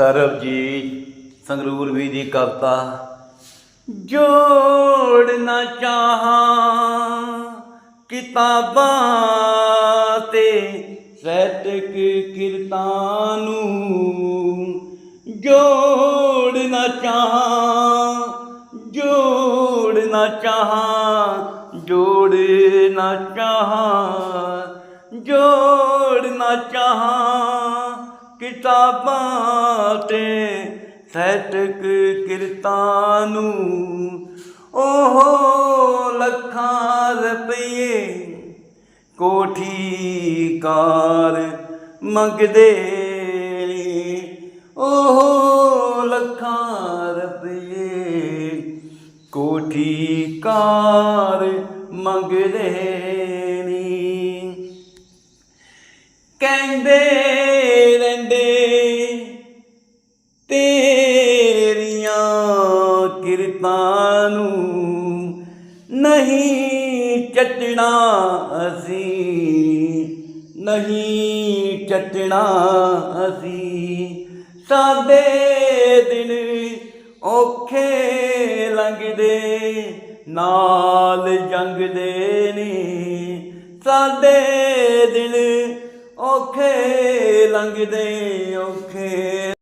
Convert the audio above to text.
ਸਰਬਜੀਤ ਸੰਗਰੂਰ ਵੀ ਦੀ ਕਵਿਤਾ ਜੋੜਨਾ ਚਾਹਾਂ ਕਿਤਾਬਾਂ ਤੇ ਸਹਿਤਕ ਕਿਰਤਾਂ ਨੂੰ। ਜੋੜ ਚਾਹਾਂ ਜੋੜਨਾ ਚਾਹਾਂ ਜੋੜਨਾ ਚਾਹਾਂ ਜੋੜਨਾ ਚਾਹਾਂ। ਕਿਤਾਬਾਂ ਤੇ ਸਹਿਤਕ ਕਿਰਤਾਂ ਨੂੰ ਉਹ ਲੱਖਾਂ ਰੁਪਏ ਕੋਠੀ ਕਾਰ ਮੰਗਦੇ ਨੇ। ਉਹ ਲੱਖਾਂ ਰੁਪਏ ਕੋਠੀ ਕਾਰ ਮੰਗਦੇ ਨੇ। ਕਹਿੰਦੇ ਨੂੰ ਨਹੀਂ ਚੱਟਣਾ ਅਸੀਂ, ਨਹੀਂ ਚੱਟਣਾ ਅਸੀਂ। ਸਾਡੇ ਦਿਨ ਔਖੇ ਲੰਘਦੇ, ਨਾਲ ਜੰਗਦੇ ਨੇ। ਸਾਡੇ ਦਿਨ ਔਖੇ ਲੰਘਦੇ, ਔਖੇ